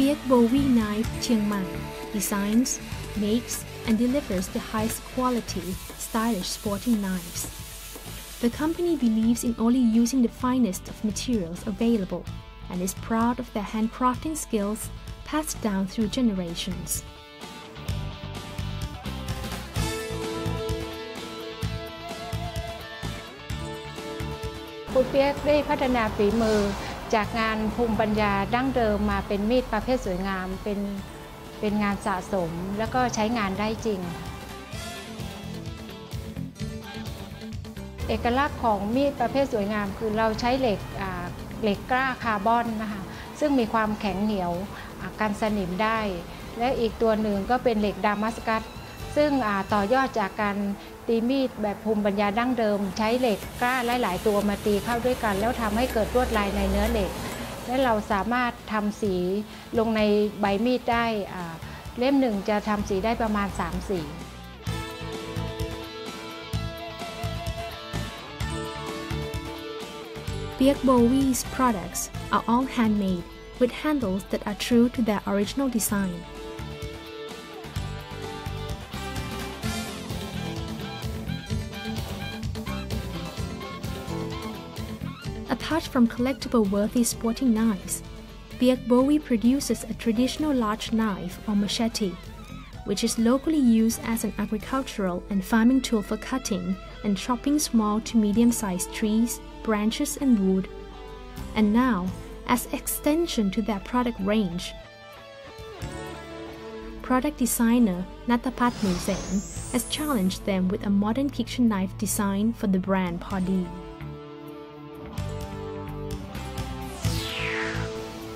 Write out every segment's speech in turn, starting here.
Biak Bowie Knife Chiang Mai designs, makes, and delivers the highest quality, stylish sporting knives. The company believes in only using the finest of materials available and is proud of their handcrafting skills passed down through generations. คุณเปียกได้พัฒนาฝีมือ จากงานภูมิปัญญาดั้งเดิมมาเป็นมีดประเภทสวยงามเป็นเป็นงานสะสมแล้วก็ใช้งานได้จริง เอกลักษณ์ของมีดประเภทสวยงาม คือเราใช้เหล็กเหล็กกล้าคาร์บอนนะคะซึ่งมีความแข็งเหนียวกันสนิมได้ และอีกตัวหนึ่งก็เป็นเหล็กดามัสกัสซึ่งต่อยอดจากการ ตีมีดแบบภูมิปัญญาดั้งเดิม ใช้เหล็กกล้าหลาย ๆ ตัวมาตีเข้าด้วยกัน แล้วทำให้เกิดลวดลายในเนื้อเหล็ก และเราสามารถทำสีลงในใบมีดได้เล่มหนึ่งจะทำสีได้ประมาณ 3 สี Biak Bowie's products are all handmade with handles that are true to their original design. Apart from collectible worthy sporting knives, Biak Bowie produces a traditional large knife or machete, which is locally used as an agricultural and farming tool for cutting and chopping small to medium-sized trees, branches and wood. And now, as extension to their product range, product designer Natapat Musen has challenged them with a modern kitchen knife design for the brand Padi.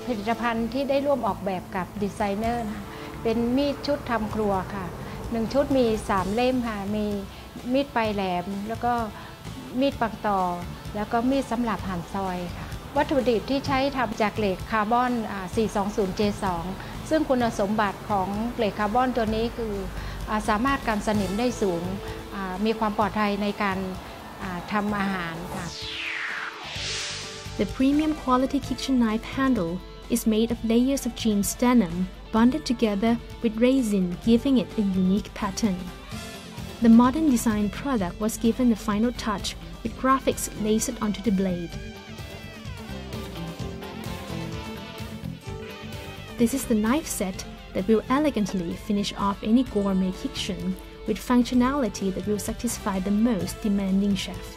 ผลิตภัณฑ์ที่ได้ร่วมออกแบบกับดีไซเนอร์นะเป็นมีดชุดทำครัวค่ะหนึ่งชุดมี 3 เล่มค่ะมีมีดปลายแหลม แล้วก็มีดปังต่อ แล้วก็มีดสำหรับหั่นซอยค่ะ วัตถุดิบที่ใช้ทำจากเหล็กคาร์บอน 420J2 ซึ่งคุณสมบัติของเหล็กคาร์บอนตัวนี้คืออสามารถกันสนิมได้สูง มีความปลอดภัยในการทำอาหารค่ะ The premium quality kitchen knife handle is made of layers of jeans denim bonded together with resin giving it a unique pattern. The modern design product was given a final touch with graphics lasered onto the blade. This is the knife set that will elegantly finish off any gourmet kitchen with functionality that will satisfy the most demanding chef.